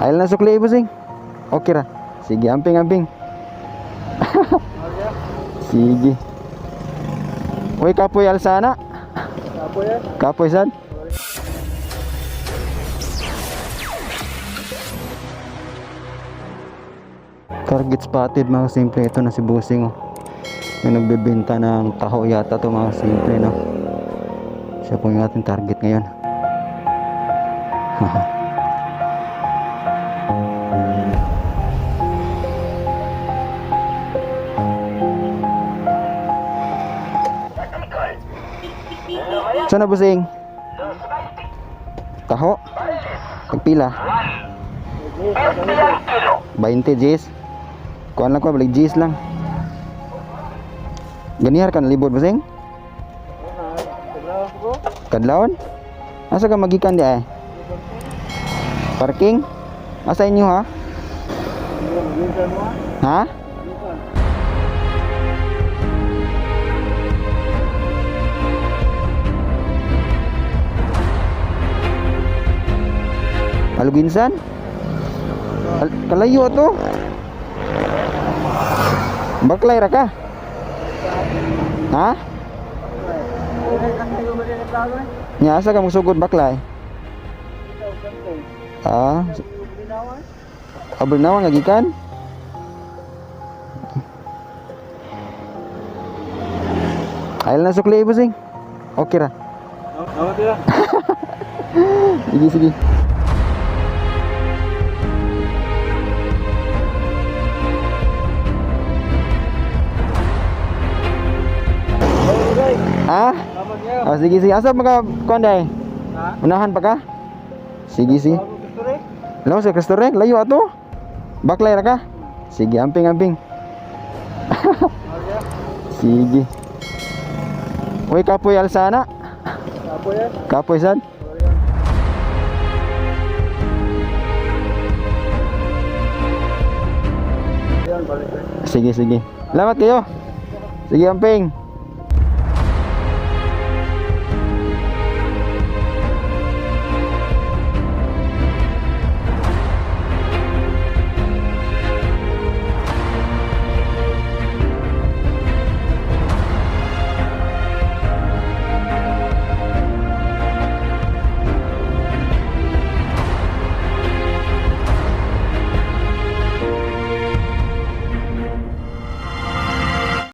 Ayun na sukli busing. Okay ra. Sige, amping amping. Sige. Uy, kapoy alsana. Apo yan. Kapoy san. Target spotted mga simple. Ito na si Busing. Oh. Yung nagbebenta ng taho yata to mga simple. No? Siya po yung ating target ngayon. Saan na Busing? Taho? Pagpila? 20 Gs. Kuan lang ko, balik Gs lang. Ganihar ka nalibot Busing? Kadlawon? Asa ka magikan di ay? Parking? Asa inyo ha? Ha? Aluginsan? Al kalayo to. Baklay ra ka? Ha? Nya asa ka musugod baklay? Ah, na nga gikan? Ayun na sukli busing. Okay ra. Ako tira. Sige sige. Ha? Niya. Oh, sige sige. Asa mga konday? Ha? Unahan pa ka? Sige sige. Bago gusto rin. Law sa restaurant, layo ato. Baklay ra ka? Sige, amping amping. Sige. Uy, kapoy alsana. Yan. Kapoy san. Yan. Yan, balik rin. Sige sige. Salamat kayo. Sige, amping.